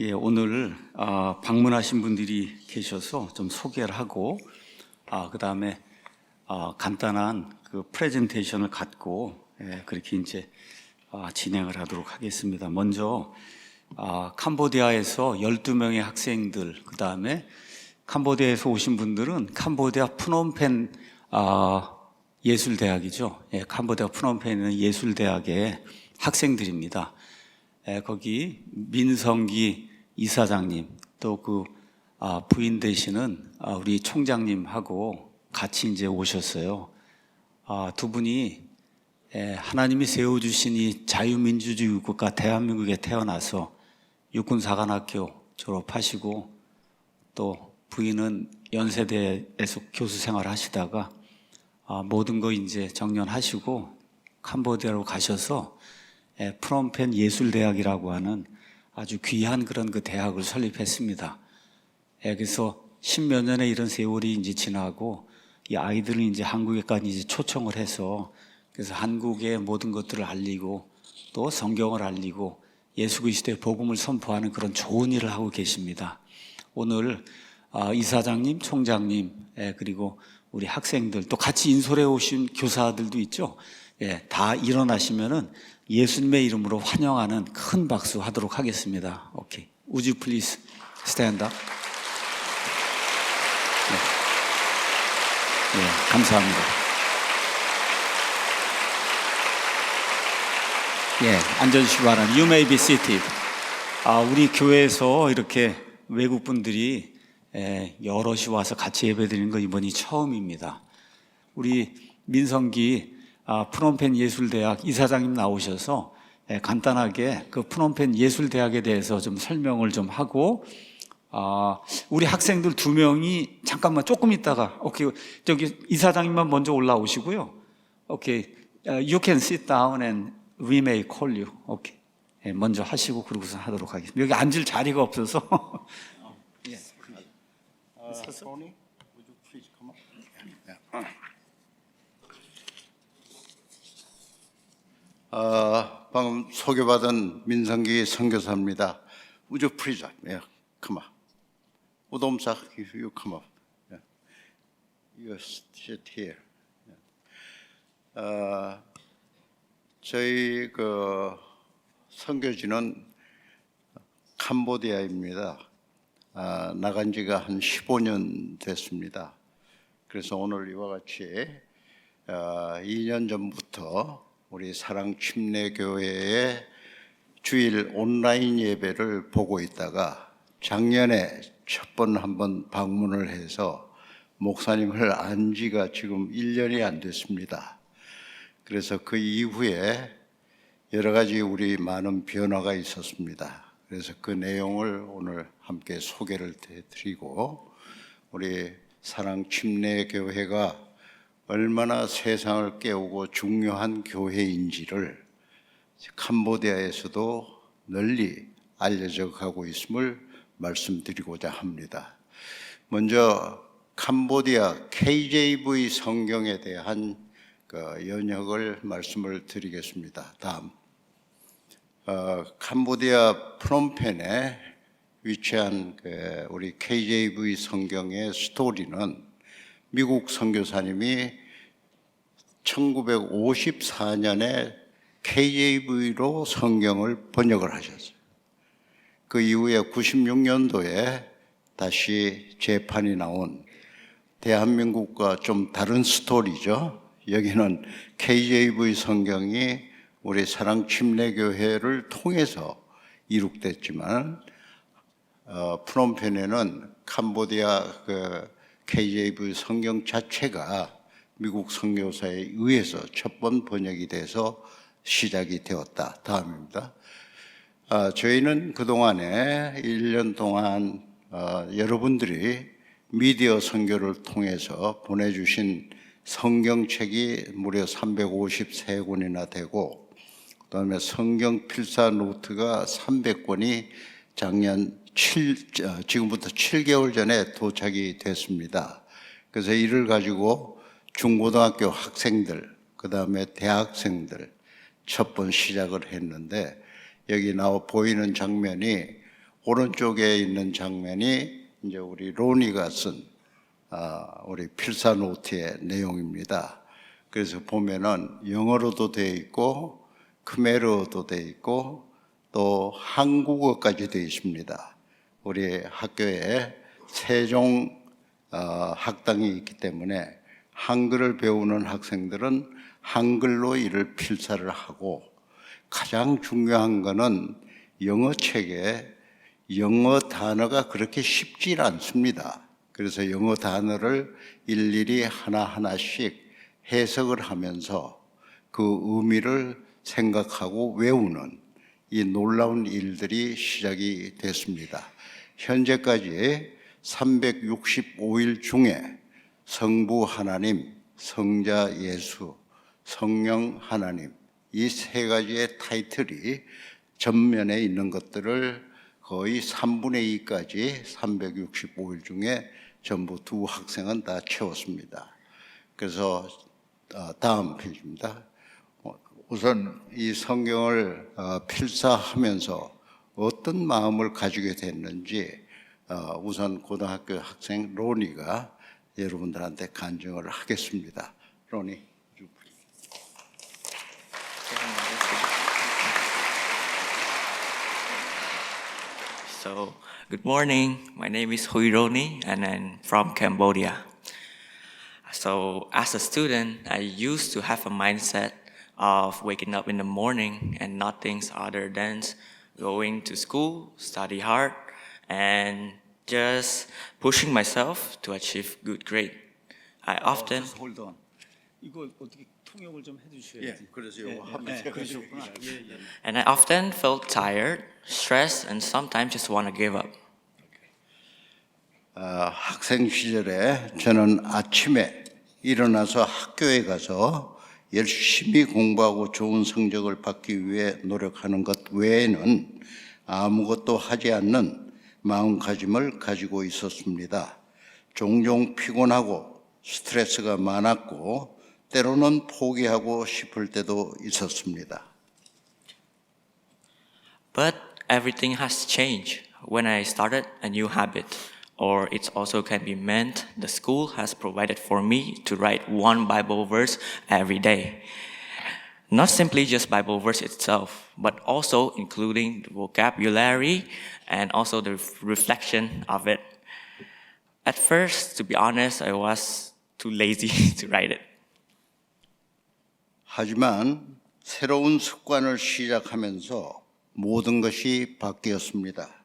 예, 오늘 아, 방문하신 분들이 계셔서 좀 소개를 하고 아, 그다음에 아, 간단한 그 프레젠테이션을 갖고 예, 그렇게 이제 아, 진행을 하도록 하겠습니다. 먼저 아, 캄보디아에서 12명의 학생들 그다음에 캄보디아에서 오신 분들은 캄보디아 프놈펜 아, 예술대학이죠. 예, 캄보디아 프놈펜에 있는 예술대학의 학생들입니다. 예, 거기 민성기 이사장님 또그 부인 되시는 아, 우리 총장님하고 같이 이제 오셨어요. 아, 두 분이 예, 하나님이 세워주신 이 자유민주주의 국가 대한민국에 태어나서 육군사관학교 졸업하시고 또 부인은 연세대에서 교수 생활 하시다가 아, 모든 거 이제 정년하시고 캄보디아로 가셔서 예, 프롬펜 예술대학이라고 하는 아주 귀한 그런 그 대학을 설립했습니다. 예, 그래서 십몇 년의 이런 세월이 이제 지나고 이 아이들은 이제 한국에까지 이제 초청을 해서 그래서 한국의 모든 것들을 알리고 또 성경을 알리고 예수 그리스도의 복음을 선포하는 그런 좋은 일을 하고 계십니다. 오늘 아, 이사장님, 총장님, 예, 그리고 우리 학생들 또 같이 인솔해 오신 교사들도 있죠. 예, 다 일어나시면은 예수님의 이름으로 환영하는 큰 박수 하도록 하겠습니다. 오케이. You please stand up? 네. 네, 감사합니다. 예, 앉아주시기 바랍니다. You may be seated. 아, 우리 교회에서 이렇게 외국 분들이 예, 여럿이 와서 같이 예배 드리는 거 이번이 처음입니다. 우리 민성기 아, 프놈펜 예술대학 이사장님 나오셔서 예, 간단하게 그 프놈펜 예술대학에 대해서 좀 설명을 좀 하고 아, 우리 학생들 두 명이 잠깐만 조금 있다가 오케이 저기 이사장님만 먼저 올라오시고요. 오케이 uh, you can sit down and we may call you. 오케이 예, 먼저 하시고 그러고서 하도록 하겠습니다. 여기 앉을 자리가 없어서 Tony, would you please come up? 어, 방금 소개받은 민성기 선교사입니다. Would you. 우dom사, you come up. Yeah. You sit here. Yeah. 어, 저희 그 선교지는 캄보디아입니다. 아, 나간 지가 한 15년 됐습니다. 그래서 오늘 이와 같이 아, 2년 전부터 우리 사랑 침례교회의 주일 온라인 예배를 보고 있다가 작년에 첫 번 한번 방문을 해서 목사님을 안 지가 지금 1년이 안 됐습니다. 그래서 그 이후에 여러 가지 우리 많은 변화가 있었습니다. 그래서 그 내용을 오늘 함께 소개를 드리고 우리 사랑 침례 교회가 얼마나 세상을 깨우고 중요한 교회인지를 캄보디아에서도 널리 알려져 가고 있음을 말씀드리고자 합니다. 먼저 캄보디아 KJV 성경에 대한 그 연역을 말씀을 드리겠습니다. 다음. 어, 캄보디아 프놈펜에 위치한 그 우리 KJV 성경의 스토리는 미국 선교사님이 1954년에 KJV로 성경을 번역을 하셨어요. 그 이후에 96년도에 다시 재판이 나온 대한민국과 좀 다른 스토리죠. 여기는 KJV 성경이 우리 사랑 침례교회를 통해서 이룩됐지만 어, 프놈펜에는 캄보디아 그 KJV 성경 자체가 미국 선교사에 의해서 첫 번 번역이 돼서 시작이 되었다. 다음입니다. 아, 저희는 그동안에 1년 동안 어, 여러분들이 미디어 선교를 통해서 보내주신 성경책이 무려 353권이나 되고 그다음에 성경 필사 노트가 300권이 작년 7 어, 지금부터 7개월 전에 도착이 됐습니다. 그래서 이를 가지고 중고등학교 학생들 그 다음에 대학생들 첫 번 시작을 했는데 여기 나와 보이는 장면이 오른쪽에 있는 장면이 이제 우리 로니가 쓴 아, 우리 필사 노트의 내용입니다. 그래서 보면은 영어로도 되어 있고 크메르어도 되어 있고 또 한국어까지 되어 있습니다. 우리 학교에 세종 어, 학당이 있기 때문에 한글을 배우는 학생들은 한글로 이를 필사를 하고 가장 중요한 거는 영어 책에 영어 단어가 그렇게 쉽지 않습니다. 그래서 영어 단어를 일일이 하나하나씩 해석을 하면서 그 의미를 생각하고 외우는 이 놀라운 일들이 시작이 됐습니다. 현재까지 365일 중에 성부 하나님, 성자 예수, 성령 하나님 이 세 가지의 타이틀이 전면에 있는 것들을 거의 3분의 2까지 365일 중에 전부 두 학생은 다 채웠습니다. 그래서 어, 다음 페이지입니다. 어, 우선 이 성경을 어, 필사하면서 어떤 마음을 가지게 됐는지 어, 우선 고등학교 학생 로니가 여러분들한테 간증을 하겠습니다. 로니. So, good morning. My name is Huironi and I'm from Cambodia. So, as a student, I used to have a mindset of waking up in the morning and nothing other than going to school, study hard, and just pushing myself to achieve good grade. I often hold on. 이거 어떻게 통역을 좀 해주셔야지. 그래서 예, 이거 예, 하면서 예, 그러셨구나. 예, 예. and I often felt tired, stressed, and sometimes just want to give up. 아, 학생 시절에 저는 아침에 일어나서 학교에 가서 열심히 공부하고 좋은 성적을 받기 위해 노력하는 것 외에는 아무것도 하지 않는 마음가짐을 가지고 있었습니다. 종종 피곤하고 스트레스가 많았고 때로는 포기하고 싶을 때도 있었습니다. But everything has changed when I started a new habit, or it also can be meant the school has provided for me to write one Bible verse every day. Not simply just Bible verse itself, but also including the vocabulary and also the reflection of it. At first, to be honest, I was too lazy to write it. 하지만 새로운 습관을 시작하면서 모든 것이 바뀌었습니다.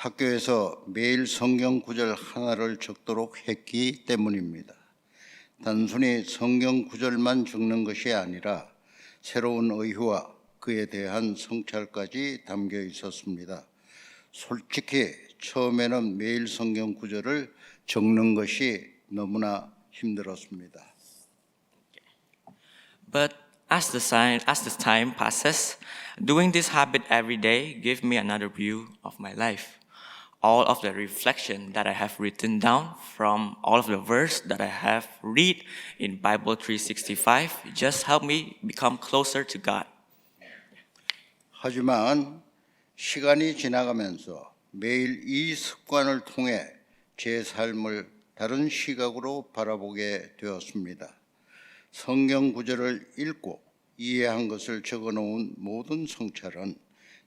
학교에서 매일 성경 구절 하나를 적도록 했기 때문입니다. 단순히 성경 구절만 적는 것이 아니라 새로운 의와 그에 대한 성찰까지 담겨 있었습니다. 솔직히 처음에는 매일 성경 구절을 적는 것이 너무나 힘들었습니다. But as the sign, as the time passes, doing this habit every day gave me another view of my life. All of the reflection that I have written down from all of the verse that I have read in Bible 365 just helped me become closer to God. 하지만 시간이 지나가면서 매일 이 습관을 통해 제 삶을 다른 시각으로 바라보게 되었습니다. 성경 구절을 읽고 이해한 것을 적어 놓은 모든 성찰은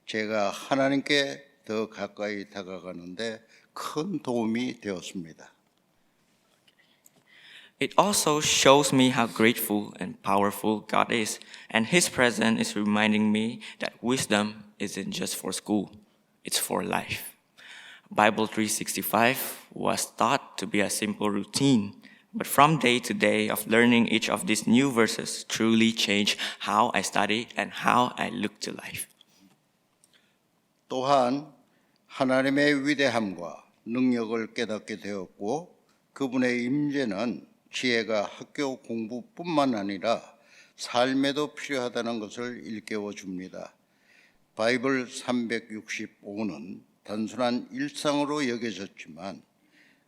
제가 하나님께 더 가까이 다가가는데 큰 도움이 되었습니다. It also shows me how grateful and powerful God is, and His presence is reminding me that wisdom isn't just for school, it's for life. Bible 365 was thought to be a simple routine, but from day to day of learning each of these new verses truly changed how I study and how I look to life. 또한 하나님의 위대함과 능력을 깨닫게 되었고 그분의 임재는 지혜가 학교 공부뿐만 아니라 삶에도 필요하다는 것을 일깨워 줍니다. 바이블 365는 단순한 일상으로 여겨졌지만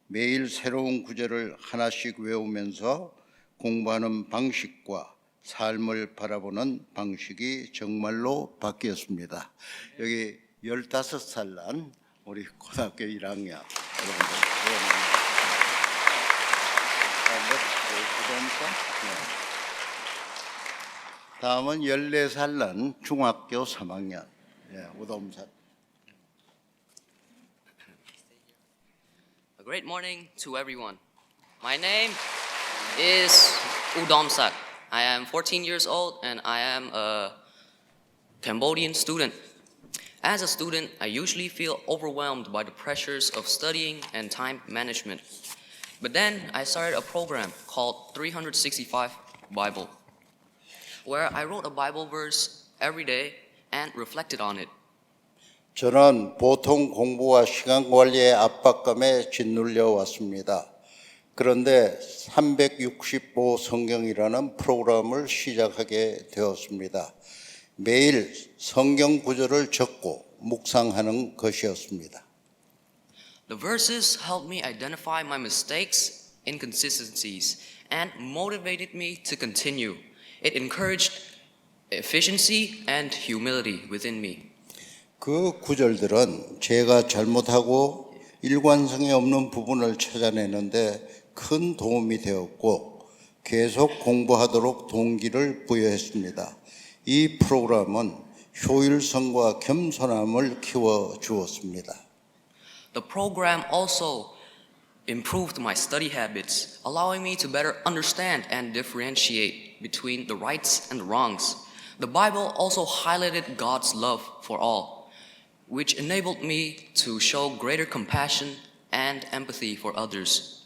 매일 새로운 구절을 하나씩 외우면서 공부하는 방식과 삶을 바라보는 방식이 정말로 바뀌었습니다. 여기 15살 난 우리 고등학교 1학년 여러분들? 네. 다음은 14살 난 중학교 3학년 예, 우dom산. A great morning to everyone. My name is Udom Sak. I am 14 years old and I am a Cambodian student. As a student, I usually feel overwhelmed by the pressures of studying and time management. But then I started a program called 365 Bible, where I wrote a Bible verse every day and reflected on it. 저는 보통 공부와 시간 관리의 압박감에 짓눌려 왔습니다. 그런데 365 성경이라는 프로그램을 시작하게 되었습니다. 매일 성경 구절을 적고 묵상하는 것이었습니다. The verses helped me identify my mistakes, inconsistencies, and motivated me to continue. It encouraged efficiency and humility within me. 그 구절들은 제가 잘못하고 일관성이 없는 부분을 찾아내는데 큰 도움이 되었고 계속 공부하도록 동기를 부여했습니다. 이 프로그램은 효율성과 겸손함을 키워 주었습니다. The program also improved my study habits, allowing me to better understand and differentiate between the rights and the wrongs. The Bible also highlighted God's love for all, which enabled me to show greater compassion and empathy for others.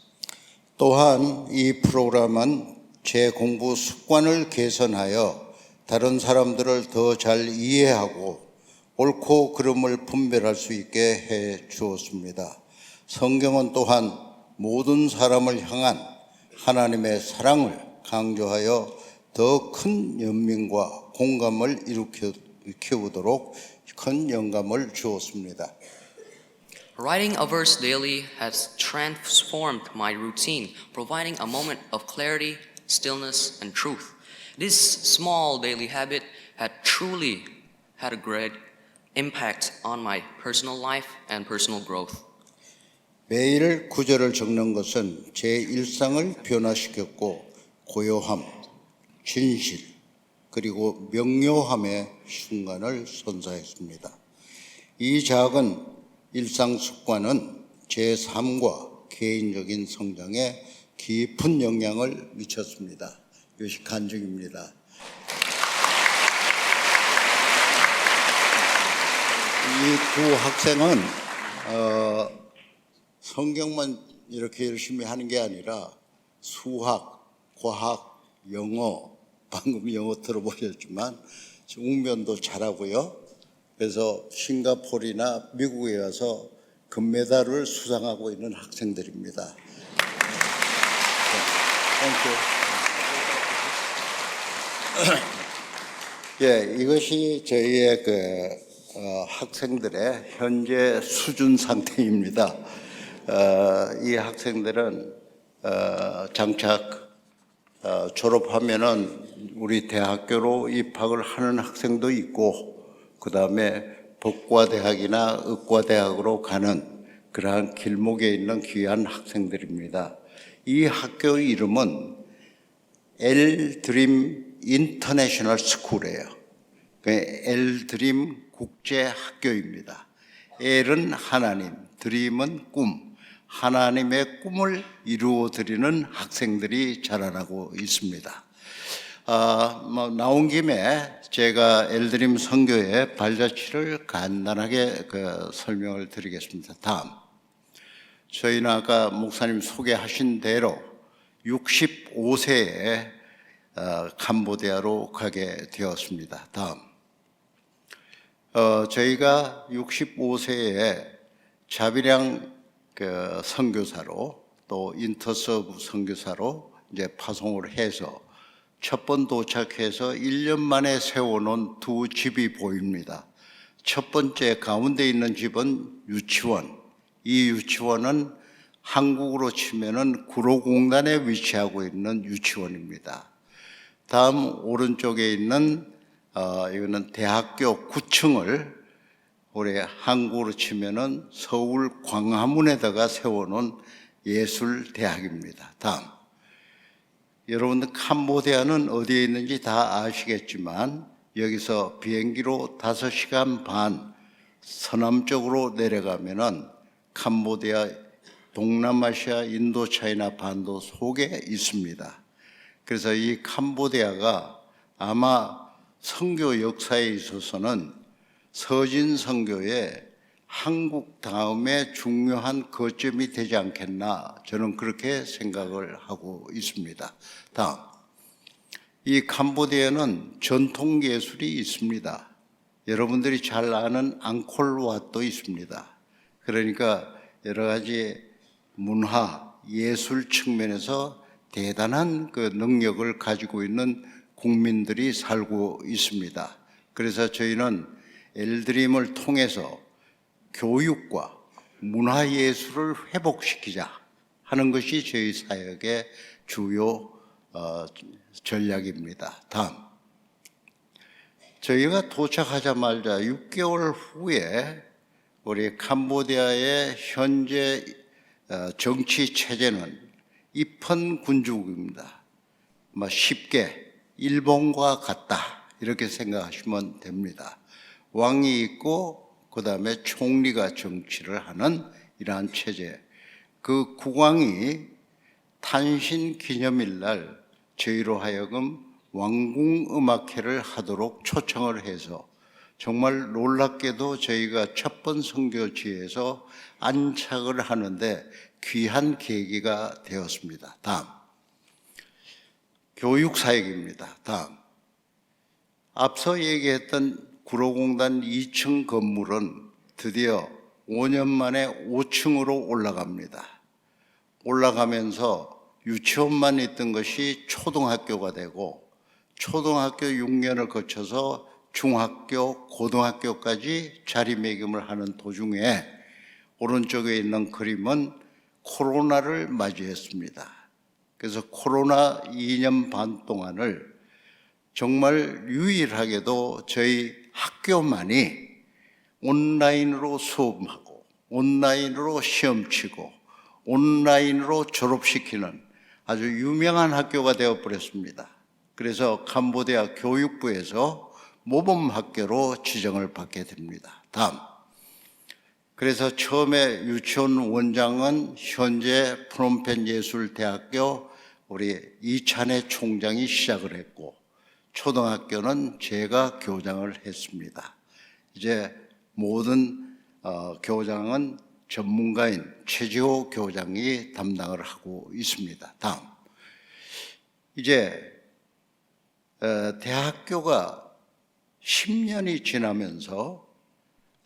또한 이 프로그램은 제 공부 습관을 개선하여 다른 사람들을 더 잘 이해하고 옳고 그름을 분별할 수 있게 해 주었습니다. 성경은 또한 모든 사람을 향한 하나님의 사랑을 강조하여 더 큰 연민과 공감을 일으켜 키우도록 큰 영감을 주었습니다. Writing a verse daily has transformed my routine, providing a moment of clarity, stillness, and truth. This small daily habit had truly had a great impact on my personal life and personal growth. 매일 구절을 적는 것은 제 일상을 변화시켰고 고요함, 진실, 그리고 명료함의 순간을 선사했습니다. 이 작은 일상 습관은 제 삶과 개인적인 성장에 깊은 영향을 미쳤습니다. 이것이 간증입니다. 이 두 학생은 어, 성경만 이렇게 열심히 하는 게 아니라 수학, 과학, 영어, 방금 영어 들어보셨지만 웅변도 잘하고요. 그래서 싱가포르나 미국에 가서 금메달을 수상하고 있는 학생들입니다. 네, 예, 이것이 저희의 그 어, 학생들의 현재 수준 상태입니다. 어, 이 학생들은 어, 장착 어, 졸업하면은 우리 대학교로 입학을 하는 학생도 있고 그 다음에 법과대학이나 의과대학으로 가는 그러한 길목에 있는 귀한 학생들입니다. 이 학교 이름은 엘드림 인터내셔널 스쿨이에요. 그 엘드림 국제 학교입니다. 엘은 하나님, 드림은 꿈, 하나님의 꿈을 이루어 드리는 학생들이 자라나고 있습니다. 아, 뭐 나온 김에 제가 엘드림 선교의 발자취를 간단하게 그 설명을 드리겠습니다. 다음. 저희는 아까 목사님 소개하신 대로 65세에 어, 캄보디아로 가게 되었습니다. 다음. 어, 저희가 65세에 자비량 그 선교사로 또 인터서브 선교사로 이제 파송을 해서 첫 번 도착해서 1년 만에 세워놓은 두 집이 보입니다. 첫 번째 가운데 있는 집은 유치원. 이 유치원은 한국으로 치면은 구로공단에 위치하고 있는 유치원입니다. 다음 오른쪽에 있는 어, 이거는 대학교 9층을 우리 한국으로 치면은 서울 광화문에다가 세워놓은 예술대학입니다. 다음. 여러분들 캄보디아는 어디에 있는지 다 아시겠지만 여기서 비행기로 5시간 반 서남쪽으로 내려가면은 캄보디아 동남아시아 인도 차이나 반도 속에 있습니다. 그래서 이 캄보디아가 아마 선교 역사에 있어서는 서진 선교의 한국 다음에 중요한 거점이 되지 않겠나 저는 그렇게 생각을 하고 있습니다. 다음. 이 캄보디아는 전통 예술이 있습니다. 여러분들이 잘 아는 앙콜왓도 있습니다. 그러니까 여러 가지 문화, 예술 측면에서 대단한 그 능력을 가지고 있는 국민들이 살고 있습니다. 그래서 저희는 엘드림을 통해서 교육과 문화예술을 회복시키자 하는 것이 저희 사역의 주요 어, 전략입니다. 다음. 저희가 도착하자마자 6개월 후에 우리 캄보디아의 현재 어, 정치 체제는 입헌 군주국입니다. 뭐 쉽게 일본과 같다 이렇게 생각하시면 됩니다. 왕이 있고 그 다음에 총리가 정치를 하는 이러한 체제. 그 국왕이 탄신 기념일 날 저희로 하여금 왕궁 음악회를 하도록 초청을 해서 정말 놀랍게도 저희가 첫 번 선교지에서 안착을 하는데 귀한 계기가 되었습니다. 다음. 교육 사역입니다. 다음. 앞서 얘기했던 구로공단 2층 건물은 드디어 5년 만에 5층으로 올라갑니다. 올라가면서 유치원만 있던 것이 초등학교가 되고 초등학교 6년을 거쳐서 중학교, 고등학교까지 자리매김을 하는 도중에 오른쪽에 있는 그림은 코로나를 맞이했습니다. 그래서 코로나 2년 반 동안을 정말 유일하게도 저희 학교만이 온라인으로 수업하고 온라인으로 시험 치고 온라인으로 졸업시키는 아주 유명한 학교가 되어 버렸습니다. 그래서 캄보디아 교육부에서 모범 학교로 지정을 받게 됩니다. 다음. 그래서 처음에 유치원 원장은 현재 프롬펜 예술대학교 우리 이찬혜 총장이 시작을 했고 초등학교는 제가 교장을 했습니다. 이제 모든 어, 교장은 전문가인 최지호 교장이 담당을 하고 있습니다. 다음. 이제 어, 대학교가 10년이 지나면서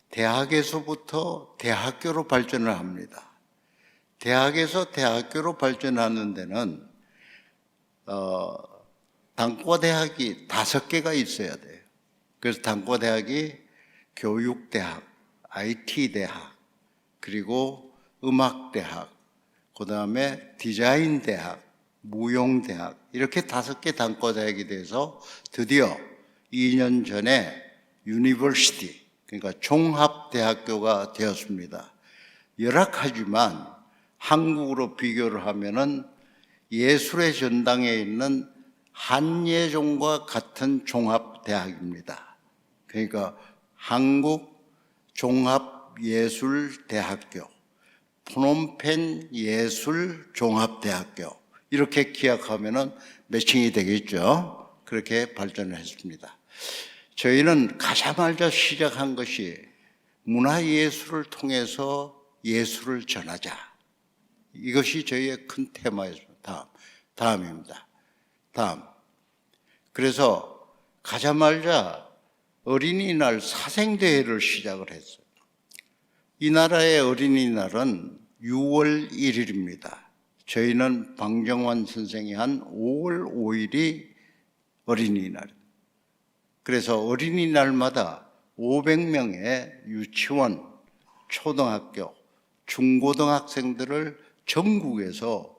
대학에서부터 대학교로 발전을 합니다. 대학에서 대학교로 발전하는 데는 어, 단과대학이 다섯 개가 있어야 돼요. 그래서 단과대학이 교육대학, IT대학, 그리고 음악대학, 그 다음에 디자인대학, 무용대학, 이렇게 다섯 개 단과대학이 돼서 드디어 2년 전에 유니버시티, 그러니까 종합대학교가 되었습니다. 열악하지만 한국으로 비교를 하면은 예술의 전당에 있는 한예종과 같은 종합대학입니다. 그러니까 한국 종합예술대학교, 프놈펜 예술종합대학교 이렇게 기약하면은 매칭이 되겠죠. 그렇게 발전을 했습니다. 저희는 가자마자 시작한 것이 문화예술을 통해서 예술을 전하자. 이것이 저희의 큰 테마였습니다. 다음, 다음입니다. 다음. 그래서 가자마자 어린이날 사생대회를 시작을 했어요. 이 나라의 어린이날은 6월 1일입니다. 저희는 방정환 선생이 한 5월 5일이 어린이날. 그래서 어린이날마다 500명의 유치원, 초등학교, 중고등학생들을 전국에서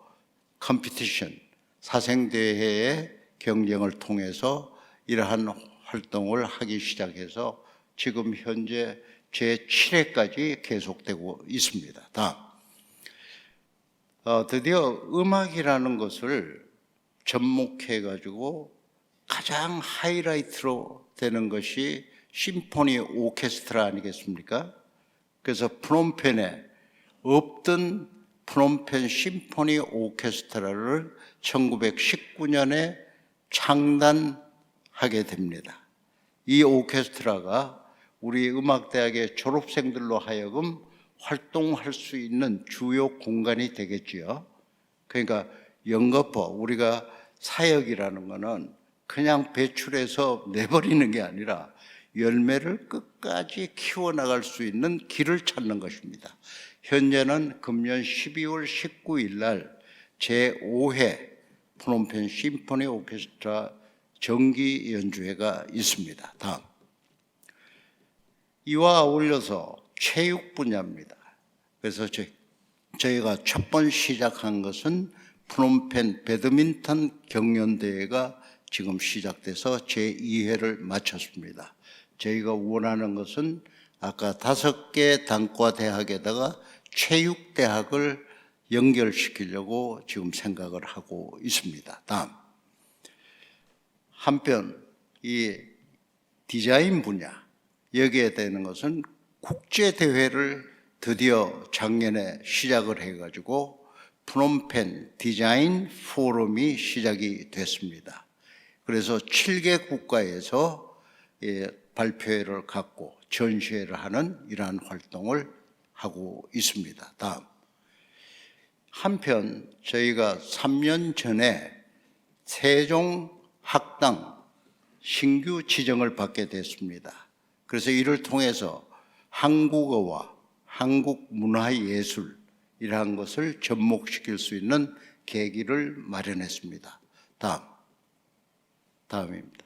컴피티션, 사생대회의 경쟁을 통해서 이러한 활동을 하기 시작해서 지금 현재 제7회까지 계속되고 있습니다. 다음. 어, 드디어 음악이라는 것을 접목해 가지고 가장 하이라이트로 되는 것이 심포니 오케스트라 아니겠습니까? 그래서 프놈펜에 없던 프놈펜 심포니 오케스트라를 1919년에 창단하게 됩니다. 이 오케스트라가 우리 음악대학의 졸업생들로 하여금 활동할 수 있는 주요 공간이 되겠지요. 그러니까 연거포 우리가 사역이라는 것은 그냥 배출해서 내버리는 게 아니라 열매를 끝까지 키워나갈 수 있는 길을 찾는 것입니다. 현재는 금년 12월 19일 날 제5회 프놈펜 심포니 오케스트라 정기 연주회가 있습니다. 다음. 이와 어울려서 체육 분야입니다. 그래서 저희, 저희가 첫 번 시작한 것은 프놈펜 배드민턴 경연대회가 지금 시작돼서 제2회를 마쳤습니다. 저희가 원하는 것은 아까 다섯 개 단과 대학에다가 체육 대학을 연결시키려고 지금 생각을 하고 있습니다. 다음. 한편 이 디자인 분야 여기에 되는 것은 국제 대회를 드디어 작년에 시작을 해 가지고 프놈펜 디자인 포럼이 시작이 됐습니다. 그래서 7개 국가에서 예, 발표회를 갖고 전시회를 하는 이러한 활동을 하고 있습니다. 다음. 한편 저희가 3년 전에 세종 학당 신규 지정을 받게 됐습니다. 그래서 이를 통해서 한국어와 한국 문화예술이라는 것을 접목시킬 수 있는 계기를 마련했습니다. 다음. 다음입니다.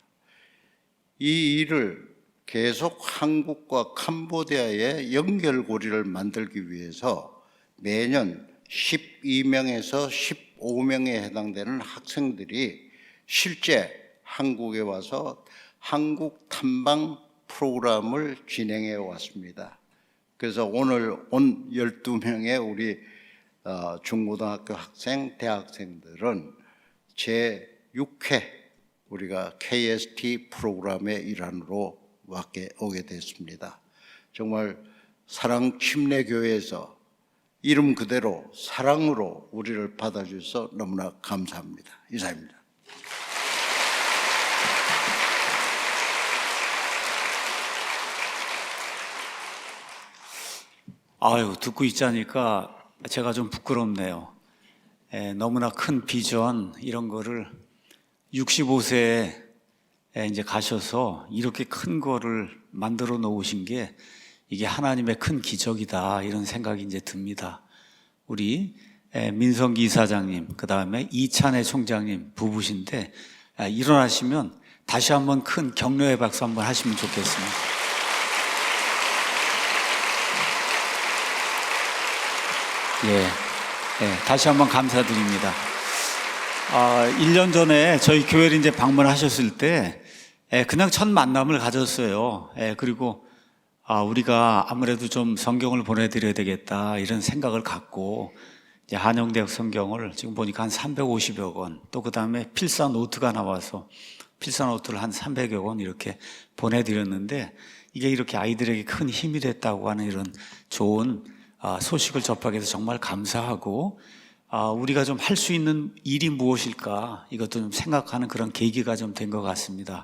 이 일을 계속 한국과 캄보디아의 연결고리를 만들기 위해서 매년 12명에서 15명에 해당되는 학생들이 실제 한국에 와서 한국 탐방 프로그램을 진행해 왔습니다. 그래서 오늘 온 12명의 우리 어, 중고등학교 학생, 대학생들은 제 6회 우리가 KST 프로그램의 일환으로 왔게 오게 됐습니다. 정말 사랑 침례 교회에서 이름 그대로 사랑으로 우리를 받아주셔서 너무나 감사합니다. 이상입니다. 아유, 듣고 있자니까 제가 좀 부끄럽네요. 에, 너무나 큰 비전, 이런 거를 65세에 이제 가셔서 이렇게 큰 거를 만들어 놓으신 게 이게 하나님의 큰 기적이다, 이런 생각이 이제 듭니다. 우리 에, 민성기 이사장님, 그 다음에 이찬혜 총장님 부부신데 아, 일어나시면 다시 한번 큰 격려의 박수 한번 하시면 좋겠습니다. 예, 예, 다시 한번 감사드립니다. 아, 1년 전에 저희 교회를 이제 방문하셨을 때, 예, 그냥 첫 만남을 가졌어요. 예, 그리고, 아, 우리가 아무래도 좀 성경을 보내드려야 되겠다, 이런 생각을 갖고, 한영대학 성경을 지금 보니까 한 350여 권, 또 그 다음에 필사 노트가 나와서 필사 노트를 한 300여 권 이렇게 보내드렸는데, 이게 이렇게 아이들에게 큰 힘이 됐다고 하는 이런 좋은 아, 소식을 접하게 돼서 정말 감사하고 아, 우리가 좀 할 수 있는 일이 무엇일까 이것도 좀 생각하는 그런 계기가 좀 된 것 같습니다.